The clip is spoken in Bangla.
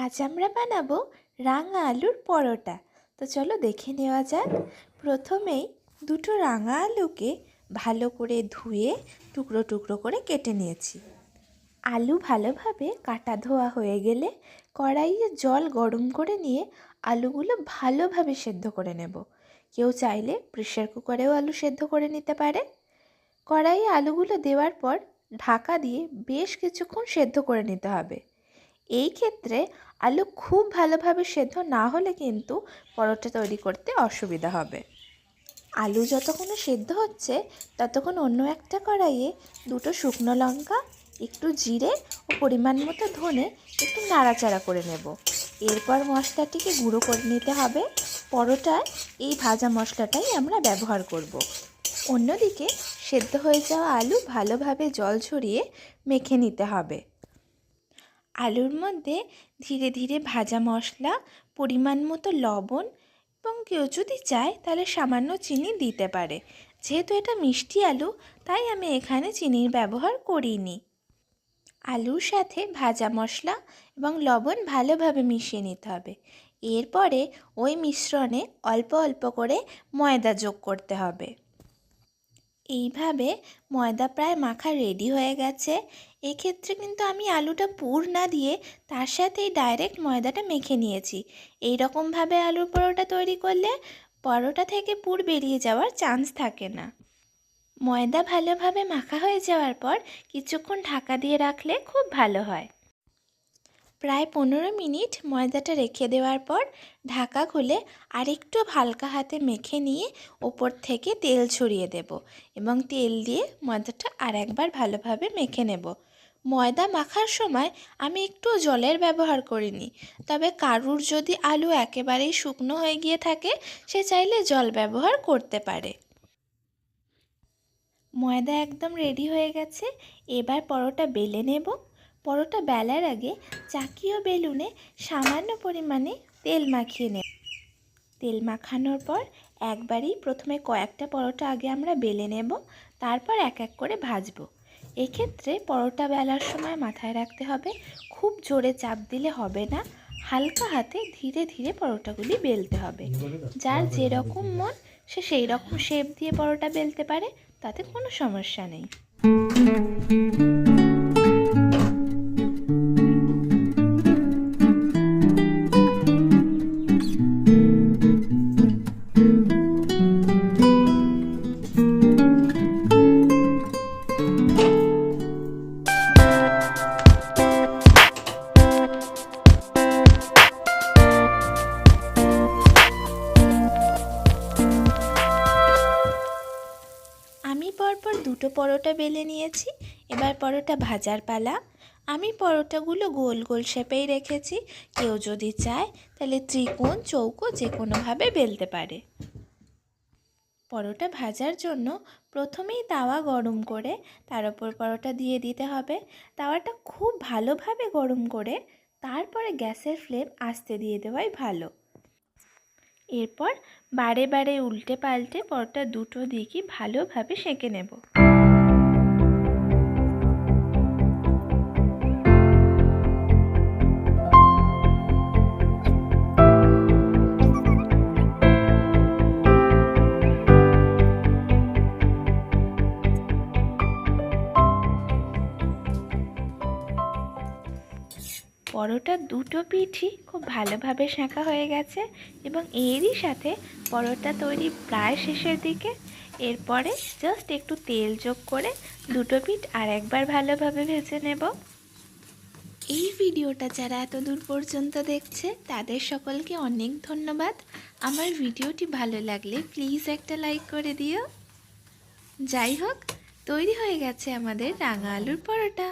আজ আমরা বানাবো রাঙা আলুর পরোটা। তো চলো দেখে নেওয়া যাক। প্রথমেই দুটো রাঙা আলুকে ভালো করে ধুয়ে টুকরো টুকরো করে কেটে নিয়েছি। আলু ভালোভাবে কাটা ধোয়া হয়ে গেলে কড়াইয়ে জল গরম করে নিয়ে আলুগুলো ভালোভাবে সেদ্ধ করে নেব। কেউ চাইলে প্রেশার কুকারেও আলু সেদ্ধ করে নিতে পারে। কড়াইয়ে আলুগুলো দেওয়ার পর ঢাকা দিয়ে বেশ কিছুক্ষণ সেদ্ধ করে নিতে হবে। এই ক্ষেত্রে আলু খুব ভালোভাবে সেদ্ধ না হলে কিন্তু পরোটা তৈরি করতে অসুবিধা হবে। আলু যতক্ষণে সেদ্ধ হচ্ছে, ততক্ষণ অন্য একটা কড়াইয়ে দুটো শুকনো লঙ্কা, একটু জিরে ও পরিমাণ মতো ধনে একটু নাড়াচাড়া করে নেব। এরপর মশলাটিকে গুঁড়ো করে নিতে হবে। পরোটায় এই ভাজা মশলাটাই আমরা ব্যবহার করব। অন্যদিকে সেদ্ধ হয়ে যাওয়া আলু ভালোভাবে জল ছড়িয়ে মেখে নিতে হবে। আলুর মধ্যে ধীরে ধীরে ভাজা মশলা, পরিমাণ মতো লবণ এবং কেউ যদি চায় তাহলে সামান্য চিনি দিতে পারে। যেহেতু এটা মিষ্টি আলু, তাই আমি এখানে চিনির ব্যবহার করিনি। আলুর সাথে ভাজা মশলা এবং লবণ ভালোভাবে মিশিয়ে নিতে হবে। এরপরে ওই মিশ্রণে অল্প অল্প করে ময়দা যোগ করতে হবে। এইভাবে ময়দা প্রায় মাখা রেডি হয়ে গেছে। এক্ষেত্রে কিন্তু আমি আলুটা পুর না দিয়ে তার সাথেই ডাইরেক্ট ময়দাটা মেখে নিয়েছি। এই রকমভাবে আলুর পরোটা তৈরি করলে পরোটা থেকে পুর বেরিয়ে যাওয়ার চান্স থাকে না। ময়দা ভালোভাবে মাখা হয়ে যাওয়ার পর কিছুক্ষণ ঢাকা দিয়ে রাখলে খুব ভালো হয়। প্রায় পনেরো মিনিট ময়দাটা রেখে দেওয়ার পর ঢাকা খুলে আরেকটু হালকা হাতে মেখে নিয়ে ওপর থেকে তেল ছড়িয়ে দেব এবং তেল দিয়ে ময়দাটা আর একবার ভালোভাবে মেখে নেব। ময়দা মাখার সময় আমি একটু জলের ব্যবহার করিনি, তবে কারুর যদি আলু একেবারেই শুকনো হয়ে গিয়ে থাকে, সে চাইলে জল ব্যবহার করতে পারে। ময়দা একদম রেডি হয়ে গেছে, এবার পরোটা বেলে নেব। পরোটা বেলার আগে চাকি ও বেলুনে সামান্য পরিমাণে তেল মাখিয়ে নেব। তেল মাখানোর পর একবারই প্রথমে কয়েকটা পরোটা আগে আমরা বেলে নেব, তারপর এক এক করে ভাজবো। এক্ষেত্রে পরোটা বেলার সময় মাথায় রাখতে হবে, খুব জোরে চাপ দিলে হবে না, হালকা হাতে ধীরে ধীরে পরোটাগুলি বেলতে হবে। যার যেরকম মন, সে সেই রকম শেপ দিয়ে পরোটা বেলতে পারে, তাতে কোনো সমস্যা নেই। দুটো পরোটা বেলে নিয়েছি। এবার পরোটা ভাজার পালা। আমি পরোটাগুলো গোল গোল শেপেই রেখেছি। কেউ যদি চায়, তাহলে ত্রিকোণ, চৌকো যে কোনোভাবে বেলতে পারে। পরোটা ভাজার জন্য প্রথমেই তাওয়া গরম করে, তার উপর পরোটা দিয়ে দিতে হবে। তাওয়াটা খুব ভালোভাবে গরম করে, তারপরে গ্যাসের ফ্লেম আস্তে দিয়ে দেওয়াই ভালো। এরপর বারে বারে উল্টে পাল্টে পরটা দুটো দিকই ভালোভাবে সেঁকে নেব। পরোটার দুটো পিঠই খুব ভালোভাবে সেঁকা হয়ে গেছে এবং এরই সাথে পরোটা তৈরি প্রায় শেষের দিকে। এরপরে জাস্ট একটু তেল যোগ করে দুটো পিঠ আর একবার ভালোভাবে ভেজে নেব। এই ভিডিওটা যারা এত দূর পর্যন্ত দেখছে, তাদের সকলকে অনেক ধন্যবাদ। আমার ভিডিওটি ভালো লাগলে প্লিজ একটা লাইক করে দিও। যাই হোক, তৈরি হয়ে গেছে আমাদের রাঙা আলুর পরোটা।